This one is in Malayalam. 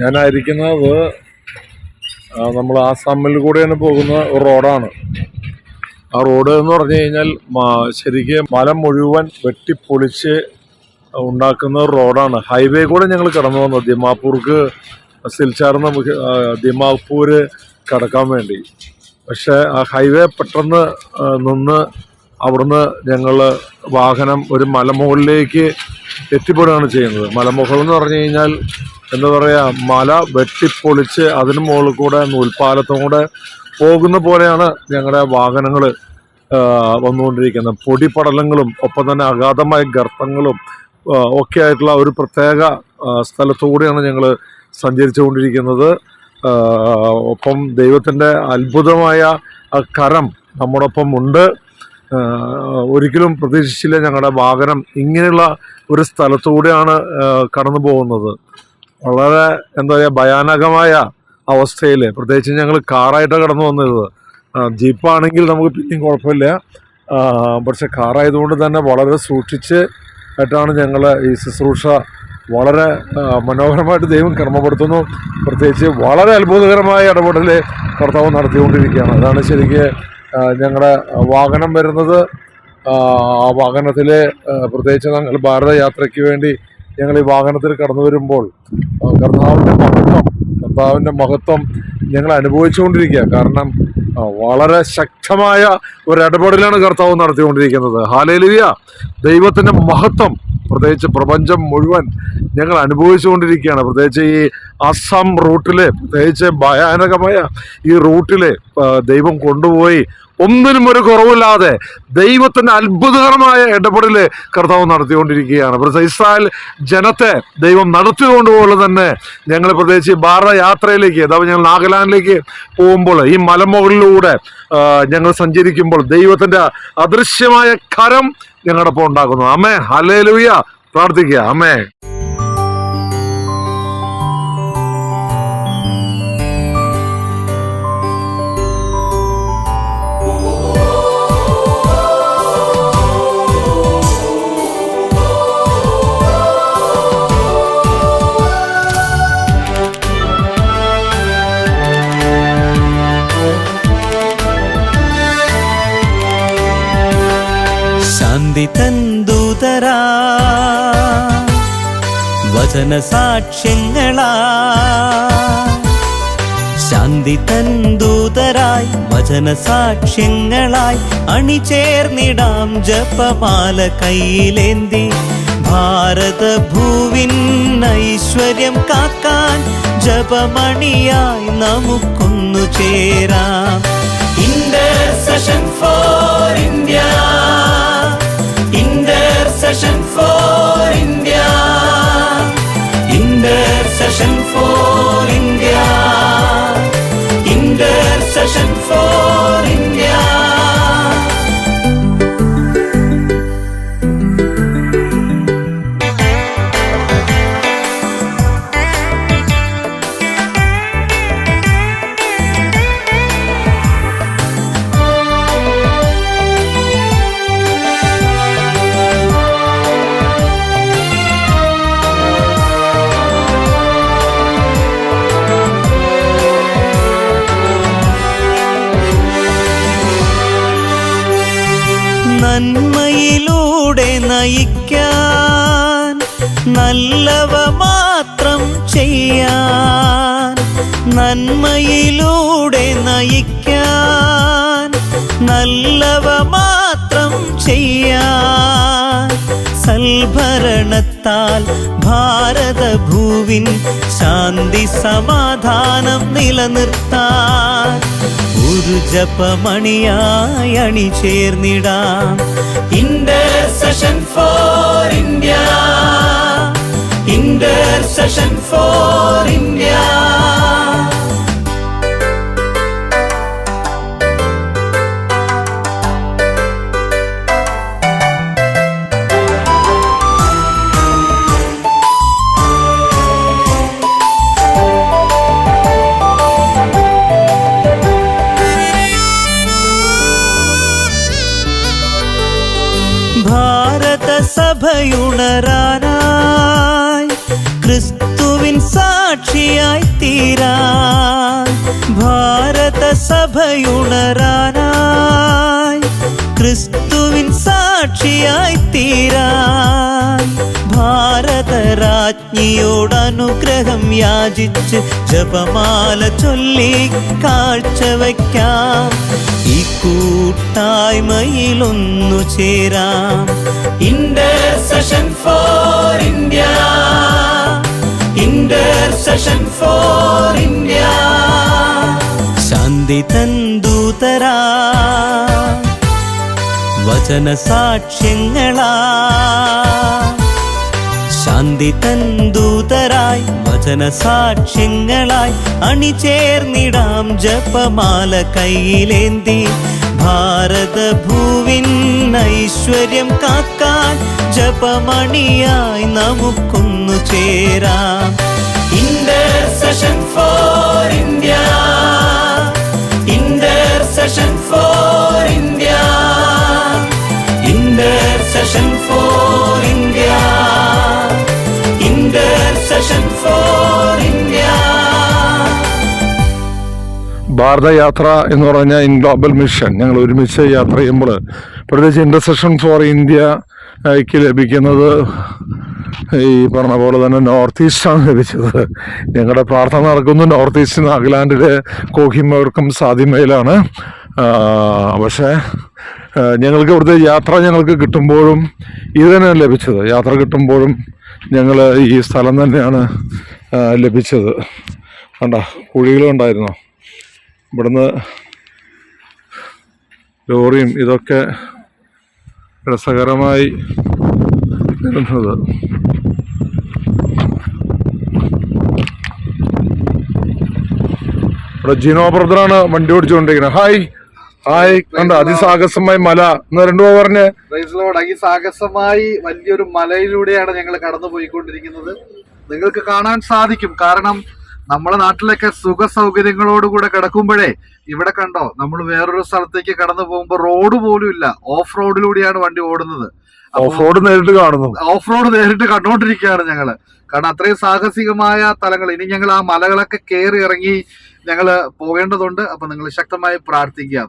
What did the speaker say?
ഞാനായിരിക്കുന്നത് നമ്മൾ ആസാമിൽ കൂടെയാണ് പോകുന്ന റോഡാണ്. ആ റോഡ് എന്ന് പറഞ്ഞു കഴിഞ്ഞാൽ ശരിക്കും മലം മുഴുവൻ വെട്ടിപ്പൊളിച്ച് ഉണ്ടാക്കുന്ന റോഡാണ്. ഹൈവേ കൂടെ ഞങ്ങൾ കടന്നു വന്നത് ദിമാപൂർക്ക് സിൽച്ചാർന്ന് നമുക്ക് കടക്കാൻ വേണ്ടി. പക്ഷേ ആ ഹൈവേ പെട്ടെന്ന് നിന്ന് അവിടുന്ന് ഞങ്ങൾ വാഹനം ഒരു മലമുകളിലേക്ക് എത്തിപ്പെടുകയാണ് ചെയ്യുന്നത്. മലമുകൾ എന്ന് പറഞ്ഞു കഴിഞ്ഞാൽ എന്താ പറയുക മല വെട്ടിപ്പൊളിച്ച് അതിന് മുകളിൽ കൂടെ നൂൽപ്പാലത്തും കൂടെ പോകുന്ന പോലെയാണ് ഞങ്ങളുടെ വാഹനങ്ങൾ വന്നുകൊണ്ടിരിക്കുന്നത്. പൊടിപടലങ്ങളും ഒപ്പം തന്നെ അഗാധമായ ഗർത്തങ്ങളും ഒക്കെ ആയിട്ടുള്ള ഒരു പ്രത്യേക സ്ഥലത്തുകൂടെയാണ് ഞങ്ങൾ സഞ്ചരിച്ചുകൊണ്ടിരിക്കുന്നത്. ഒപ്പം ദൈവത്തിന്റെ അത്ഭുതമായ കരം നമ്മോടൊപ്പം ഉണ്ട്. ഒരിക്കലും പ്രതീക്ഷിച്ചില്ല ഞങ്ങളുടെ വാഹനം ഇങ്ങനെയുള്ള ഒരു സ്ഥലത്തൂടെയാണ് കടന്നു പോകുന്നത്. വളരെ എന്താ പറയുക ഭയാനകമായ അവസ്ഥയിൽ പ്രത്യേകിച്ച് ഞങ്ങൾ കാറായിട്ടാണ് കടന്നു വന്നത്. ജീപ്പാണെങ്കിൽ നമുക്ക് പിന്നെയും കുഴപ്പമില്ല. പക്ഷെ കാറായതുകൊണ്ട് തന്നെ വളരെ സൂക്ഷിച്ച് ആയിട്ടാണ് ഞങ്ങൾ ഈ ശുശ്രൂഷ വളരെ മനോഹരമായിട്ട് ദൈവം കർമ്മപ്പെടുത്തുന്നു. പ്രത്യേകിച്ച് വളരെ അത്ഭുതകരമായ ഇടപെടൽ കർത്താവ് നടത്തിക്കൊണ്ടിരിക്കുകയാണ്. അതാണ് ശരിക്ക് ഞങ്ങളുടെ വാഹനം വരുന്നത് ആ വാഹനത്തിൽ പ്രത്യേകിച്ച് ഞങ്ങൾ ഭാരത യാത്രയ്ക്ക് വേണ്ടി ഞങ്ങൾ ഈ വാഹനത്തിൽ കടന്നു വരുമ്പോൾ കർത്താവിന്റെ മഹത്വം കർത്താവിന്റെ മഹത്വം ഞങ്ങൾ അനുഭവിച്ചുകൊണ്ടിരിക്കുക. കാരണം വളരെ ശക്തമായ ഒരു ഇടപെടലാണ് കർത്താവ് നടത്തിക്കൊണ്ടിരിക്കുന്നത്. ഹാലേലിയ. ദൈവത്തിന്റെ മഹത്വം പ്രത്യേകിച്ച് പ്രപഞ്ചം മുഴുവൻ ഞങ്ങൾ അനുഭവിച്ചുകൊണ്ടിരിക്കുകയാണ്. പ്രത്യേകിച്ച് ഈ അസം റൂട്ടിലെ പ്രത്യേകിച്ച് ഭയാനകമായ ഈ റൂട്ടിലെ ദൈവം കൊണ്ടുപോയി ഒന്നിനും ഒരു കുറവില്ലാതെ ദൈവത്തിന്റെ അത്ഭുതകരമായ ഇടപെടൽ കർത്താവ് നടത്തിക്കൊണ്ടിരിക്കുകയാണ്. പ്രത്യേകിച്ച് ഇസ്രായേൽ ജനത്തെ ദൈവം നടത്തിയതുകൊണ്ടുപോലെ തന്നെ ഞങ്ങൾ പ്രത്യേകിച്ച് ഭാരത യാത്രയിലേക്ക് അഥവാ ഞങ്ങൾ നാഗാലാൻഡിലേക്ക് പോകുമ്പോൾ ഈ മലമുകളിലൂടെ ഞങ്ങൾ സഞ്ചരിക്കുമ്പോൾ ദൈവത്തിന്റെ അദൃശ്യമായ കരം ഞങ്ങളുടെ ഒപ്പം ഉണ്ടാക്കുന്നു. അമ്മേ ഹലേലുയ പ്രാർത്ഥിക്കുക. അമ്മേ. ശാന്തി തന്തൂതരാ. വചന സാക്ഷ്യങ്ങളാ. ശാന്തി തന്തൂതരായി വചന സാക്ഷ്യങ്ങളായി അണിചേർന്നിടാം ജപമാല കയ്യിലേന്തി. ഭാരതഭൂവിൻ ഐശ്വര്യം കാക്കാൻ ജപമണിയായി നമുക്കൊന്നു ചേരാം. Session for India intercession for India intercession for India നന്മയിലൂടെ നയിക്കാൻ നല്ലവ മാത്രം ചെയ്യാൻ നന്മയിലൂടെ നയിക്കാൻ നല്ലവ മാത്രം ചെയ്യാൻ. സൽഭരണത്താൽ ഭാരതഭൂവിൻ ശാന്തി സമാധാനം നിലനിർത്താൻ ഒരു ജപമണിയായി അണിചേർന്നിടാം intercession for India intercession for India ഭാരത സഭയുണരാനായി ക്രിസ്തുവിൻ സാക്ഷിയായി തീരാൻ ഭാരത സഭയുണരാനായി ക്രിസ്തുവിൻ സാക്ഷിയായി തീരാൻ ഭാരതരാജ്ഞിയോട് അനുഗ്രഹം യാചിച്ച് ജപമാല ചൊല്ലി കാഴ്ചവയ്ക്കാം. ഈ കൂട്ടായ്മയിലൊന്നു ചേരാം. Intercession for India intercession for India ശാന്തി തന്തൂതരാ വചന സാക്ഷ്യങ്ങളാ ശാന്തി തന്തൂതരായി വചന സാക്ഷ്യങ്ങളായി അണിചേർന്നിടാം ജപമാല കയ്യിലേന്തി. ഭാരത ഭൂവിൻ ഐശ്വര്യം കാക്കാൻ ജപമണിയായി നമുക്കൊന്നു ചേരാം. Intercession for India intercession for India ഭാരതയാത്ര എന്ന് പറഞ്ഞാൽ ഇൻ ഗ്ലോബൽ മിഷൻ. ഞങ്ങൾ ഒരുമിച്ച് യാത്ര ചെയ്യുമ്പോൾ പ്രത്യേകിച്ച് ഇന്റർസെഷൻ ഫോർ ഇന്ത്യയ്ക്ക് ലഭിക്കുന്നത് ഈ പറഞ്ഞ പോലെ തന്നെ നോർത്ത് ഈസ്റ്റാണ് ലഭിച്ചത്. ഞങ്ങളുടെ പ്രാർത്ഥന നടക്കുന്നത് നോർത്ത് ഈസ്റ്റ് നാഗാലാൻഡിലെ കോഹിമവർക്കും സാധ്യമയിലാണ് പക്ഷേ ഞങ്ങൾക്ക് ഇവിടുത്തെ യാത്ര ഞങ്ങൾക്ക് കിട്ടുമ്പോഴും ഇത് തന്നെയാണ് ലഭിച്ചത്. യാത്ര കിട്ടുമ്പോഴും ഞങ്ങൾ ഈ സ്ഥലം തന്നെയാണ് ലഭിച്ചത്. കണ്ട? കുഴികളുണ്ടായിരുന്നോ. ഇവിടുന്ന് ലോറിയും ഇതൊക്കെ രസകരമായി വരുന്നത്. ഇവിടെ ജിനോ ബ്രദറാണ് വണ്ടി ഓടിച്ചുകൊണ്ടിരിക്കുന്നത്. ഹായ്. ഹായ്. കണ്ട? അതിസാഹസമായി മല. എന്ന് രണ്ടു പറഞ്ഞ് അതിസാഹസമായി വലിയൊരു മലയിലൂടെയാണ് ഞങ്ങൾ കടന്നു പോയിക്കൊണ്ടിരിക്കുന്നത് നിങ്ങൾക്ക് കാണാൻ സാധിക്കും. കാരണം നമ്മുടെ നാട്ടിലൊക്കെ സുഖ സൗകര്യങ്ങളോടുകൂടെ കിടക്കുമ്പോഴേ ഇവിടെ കണ്ടോ നമ്മൾ വേറൊരു സ്ഥലത്തേക്ക് കടന്നു പോകുമ്പോൾ റോഡ് പോലും ഇല്ല. ഓഫ് റോഡിലൂടെയാണ് വണ്ടി ഓടുന്നത്. ഓഫ് റോഡ് നേരിട്ട് കാണുന്നു. ഓഫ് റോഡ് നേരിട്ട് കണ്ടോണ്ടിരിക്കുകയാണ് ഞങ്ങൾ. കാരണം അത്രയും സാഹസികമായ തലങ്ങൾ. ഇനി ഞങ്ങൾ ആ മലകളൊക്കെ കയറി ഇറങ്ങി ഞങ്ങൾ പോകേണ്ടതുണ്ട്. അപ്പൊ നിങ്ങൾ ശക്തമായി പ്രാർത്ഥിക്കുക.